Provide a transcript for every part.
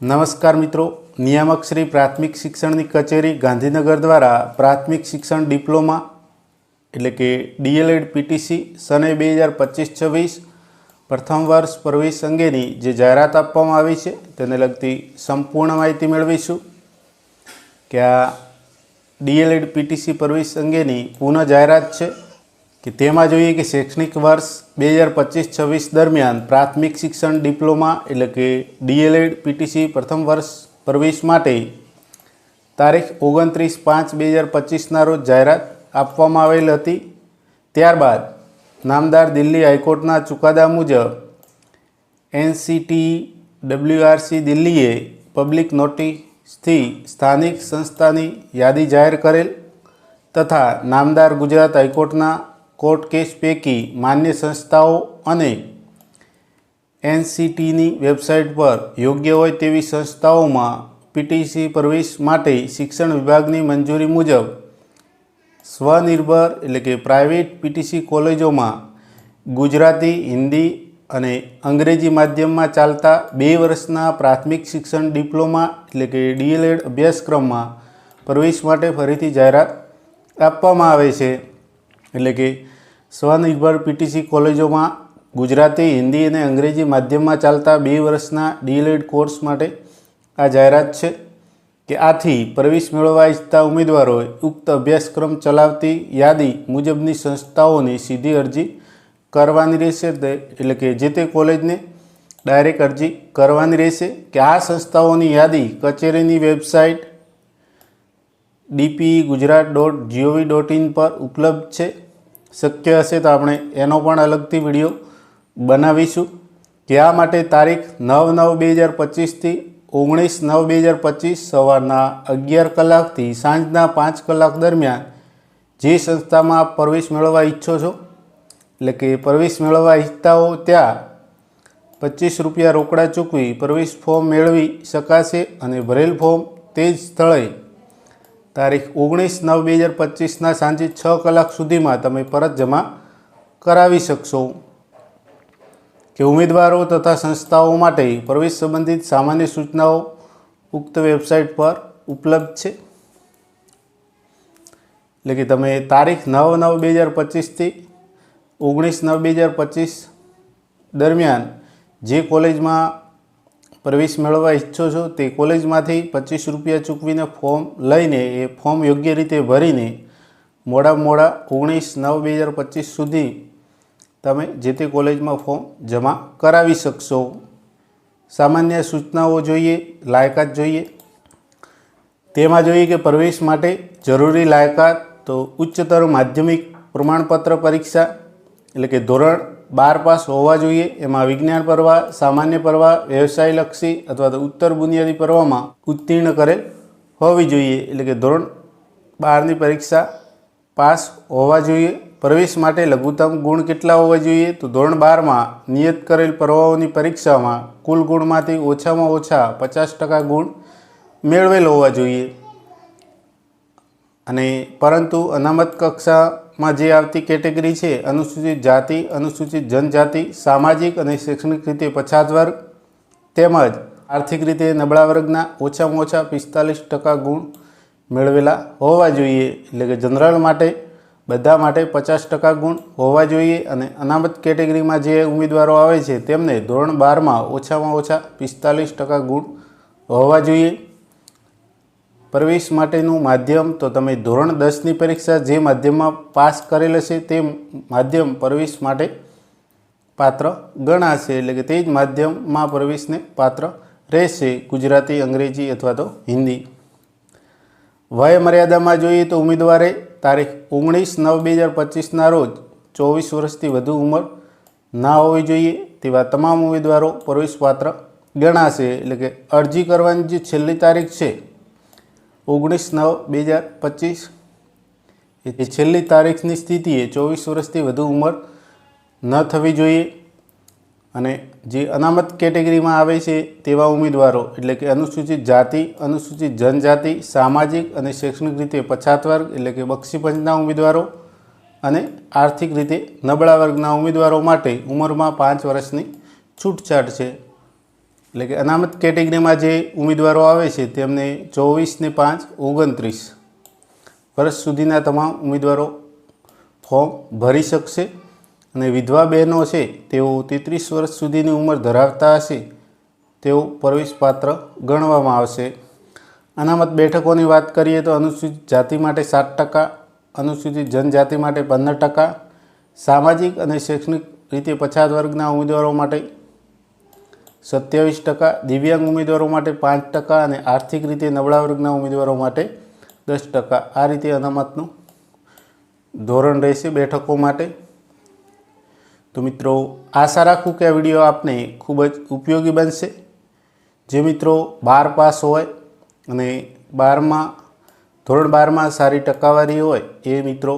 નમસ્કાર મિત્રો. નિયામક શ્રી પ્રાથમિક શિક્ષણની કચેરી ગાંધીનગર દ્વારા પ્રાથમિક શિક્ષણ ડિપ્લોમા એટલે કે ડીએલએડ પીટીસી સને બે હજાર પચીસ છવ્વીસ પ્રથમ વર્ષ પ્રવેશ અંગેની જે જાહેરાત આપવામાં આવી છે, તેને લગતી સંપૂર્ણ માહિતી મેળવીશું કે આ ડીએલએડ પીટીસી પ્રવેશ અંગેની પુનઃ જાહેરાત છે. કે તેમાં જોઈએ કે શૈક્ષણિક વર્ષ બે હજાર પચીસ છવ્વીસ દરમિયાન પ્રાથમિક શિક્ષણ ડિપ્લોમા એટલે કે ડીએલએડ, પીટીસી પ્રથમ વર્ષ પ્રવેશ માટે તારીખ ઓગણત્રીસ પાંચ બે હજાર પચીસના રોજ જાહેરાત આપવામાં આવેલ હતી. ત્યારબાદ નામદાર દિલ્હી હાઈકોર્ટના ચુકાદા મુજબ એનસીટી ડબલ્યુઆરસી દિલ્હીએ પબ્લિક નોટિસથી સ્થાનિક સંસ્થાની યાદી જાહેર કરેલ તથા નામદાર ગુજરાત હાઈકોર્ટના કોર્ટ કેસ પૈકી માન્ય સંસ્થાઓ અને એનસીટીની વેબસાઇટ પર યોગ્ય હોય તેવી સંસ્થાઓમાં પીટીસી પ્રવેશ માટે શિક્ષણ વિભાગની મંજૂરી મુજબ સ્વનિર્ભર એટલે કે પ્રાઇવેટ પીટીસી કોલેજોમાં ગુજરાતી, હિન્દી અને અંગ્રેજી માધ્યમમાં ચાલતા બે વર્ષના પ્રાથમિક શિક્ષણ ડિપ્લોમા એટલે કે ડીએલએડ અભ્યાસક્રમમાં પ્રવેશ માટે ફરીથી જાહેરાત આપવામાં આવે છે. એટલે કે સ્વનિર્ભર પીટીસી કોલેજોમાં ગુજરાતી, હિન્દી અને અંગ્રેજી માધ્યમમાં ચાલતા બે વર્ષના ડીએલએડ કોર્સ માટે આ જાહેરાત છે કે આથી પ્રવેશ મેળવવા ઈચ્છતા ઉમેદવારોએ ઉક્ત અભ્યાસક્રમ ચલાવતી યાદી મુજબની સંસ્થાઓની સીધી અરજી કરવાની રહેશે એટલે કે જે તે કોલેજને ડાયરેક્ટ અરજી કરવાની રહેશે કે આ સંસ્થાઓની યાદી કચેરીની website DP Gujarat dot GOV dot in પર ઉપલબ્ધ છે. શક્ય હશે તો આપણે એનો પણ અલગથી વીડિયો બનાવીશું. ત્યાં માટે તારીખ નવ નવ બે હજાર પચીસથી ઓગણીસ નવ બે હજાર પચીસ સવારના અગિયાર કલાકથી સાંજના પાંચ કલાક દરમિયાન જે સંસ્થામાં આપ પ્રવેશ મેળવવા ઈચ્છો છો, એટલે કે પ્રવેશ મેળવવા ઈચ્છતા હો ત્યાં પચીસ રૂપિયા રોકડા ચૂકવી પ્રવેશ ફોર્મ મેળવી શકાશે અને ભરેલ ફોર્મ તે જ સ્થળે તારીખ ઓગણીસ નવ બે હજાર પચીસના સાંજે છ કલાક સુધીમાં તમે પરત જમા કરાવી શકશો. કે ઉમેદવારો તથા સંસ્થાઓ માટે પ્રવેશ સંબંધિત સામાન્ય સૂચનાઓ ઉક્ત વેબસાઇટ પર ઉપલબ્ધ છે. એટલે કે તમે તારીખ નવ નવ બે હજાર પચીસથી ઓગણીસ નવ બે હજાર પચીસ દરમિયાન જે કોલેજમાં પ્રવેશ મેળવવા ઈચ્છો છો તે કોલેજમાંથી પચીસ રૂપિયા ચૂકવીને ફોર્મ લઈને એ ફોર્મ યોગ્ય રીતે ભરીને મોડા મોડા ઓગણીસ નવ બે હજાર પચીસ સુધી તમે જે તે કોલેજમાં ફોર્મ જમા કરાવી શકશો. સામાન્ય સૂચનાઓ જોઈએ, લાયકાત જોઈએ. તેમાં જોઈએ કે પ્રવેશ માટે જરૂરી લાયકાત તો ઉચ્ચતર માધ્યમિક પ્રમાણપત્ર પરીક્ષા એટલે કે ધોરણ બાર પાસ હોવા જોઈએ. એમાં વિજ્ઞાન પરવા, સામાન્ય પરવા વ્યવસાયલક્ષી અથવા તો ઉત્તર બુનિયાદી પરવામાં ઉત્તીર્ણ કરેલ હોવી જોઈએ. એટલે કે ધોરણ બારની પરીક્ષા પાસ હોવા જોઈએ. પ્રવેશ માટે લઘુત્તમ ગુણ કેટલા હોવા જોઈએ? તો ધોરણ બારમાં નિયત કરેલ પરવાઓની પરીક્ષામાં કુલ ગુણમાંથી ઓછામાં ઓછા પચાસ ટકા ગુણ મેળવેલ હોવા જોઈએ. અને પરંતુ અનામત કક્ષામાં જે આવતી કેટેગરી છે, અનુસૂચિત જાતિ, અનુસૂચિત જનજાતિ, સામાજિક અને શૈક્ષણિક રીતે પછાત વર્ગ તેમજ આર્થિક રીતે નબળા વર્ગના ઓછામાં ઓછા પિસ્તાલીસ ટકા ગુણ મેળવેલા હોવા જોઈએ. એટલે કે જનરલ માટે બધા માટે પચાસ ટકા ગુણ હોવા જોઈએ અને અનામત કેટેગરીમાં જે ઉમેદવારો આવે છે, તેમને ધોરણ બારમાં ઓછામાં ઓછા પિસ્તાલીસ ટકા ગુણ હોવા જોઈએ. પ્રવેશ માટેનું માધ્યમ, તો તમે ધોરણ દસની પરીક્ષા જે માધ્યમમાં પાસ કરેલ હશે તે માધ્યમ પ્રવેશ માટે પાત્ર ગણાશે. એટલે કે તે જ માધ્યમમાં પ્રવેશને પાત્ર રહેશે. ગુજરાતી, અંગ્રેજી અથવા તો હિન્દી. વય મર્યાદામાં જોઈએ તો ઉમેદવારે તારીખ ઓગણીસ નવ બે હજાર પચીસના રોજ ચોવીસ વર્ષથી વધુ ઉંમર ના હોવી જોઈએ તેવા તમામ ઉમેદવારો પ્રવેશપાત્ર ગણાશે. એટલે કે અરજી કરવાની જે છેલ્લી તારીખ છે ઓગણીસ નવ બે હજાર પચીસ. એ છેલ્લી તારીખની સ્થિતિએ ચોવીસ વર્ષથી વધુ ઉંમર ન થવી જોઈએ. અને જે અનામત કેટેગરીમાં આવે છે તેવા ઉમેદવારો, એટલે કે અનુસૂચિત જાતિ, અનુસૂચિત જનજાતિ, સામાજિક અને શૈક્ષણિક રીતે પછાત વર્ગ, એટલે કે બક્ષીપંચના ઉમેદવારો અને આર્થિક રીતે નબળા વર્ગના ઉમેદવારો માટે ઉંમરમાં પાંચ વર્ષની છૂટછાટ છે. એટલે કે અનામત કેટેગરીમાં જે ઉમેદવારો આવે છે, તેમને ચોવીસને પાંચ, ઓગણત્રીસ વર્ષ સુધીના તમામ ઉમેદવારો ફોર્મ ભરી શકશે અને વિધવા બહેનો છે, તેઓ તેત્રીસ વર્ષ સુધીની ઉંમર ધરાવતા હશે, તેઓ પ્રવેશપાત્ર ગણવામાં આવશે. અનામત બેઠકોની વાત કરીએ તો અનુસૂચિત જાતિ માટે સાત ટકા, અનુસૂચિત જનજાતિ માટે પંદર ટકા, સામાજિક અને શૈક્ષણિક રીતે પછાત વર્ગના ઉમેદવારો માટે સત્યાવીસ ટકા દિવ્યાંગ ઉમેદવારો માટે પાંચ ટકા અને આર્થિક રીતે નબળા વર્ગના ઉમેદવારો માટે દસ ટકા. આ રીતે અનામતનું ધોરણ રહેશે બેઠકો માટે. તો મિત્રો, આશા રાખું કે આ વીડિયો આપને ખૂબ જ ઉપયોગી બનશે. જે મિત્રો બાર પાસ હોય અને બારમાં, ધોરણ બારમાં સારી ટકાવારી હોય, એ મિત્રો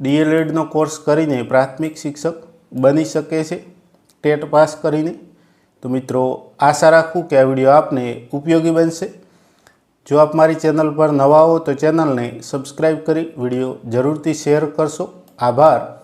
ડીએલએડનો કોર્સ કરીને પ્રાથમિક શિક્ષક બની શકે છે. ટેટ પાસ કરીને તો મિત્રો, આશા રાખું કે આ વીડિયો આપને ઉપયોગી બનશે. જો આપ મારી ચેનલ પર નવા હો તો ચેનલને સબસ્ક્રાઈબ કરી વીડિયો જરૂરથી શેર કરશો. આભાર.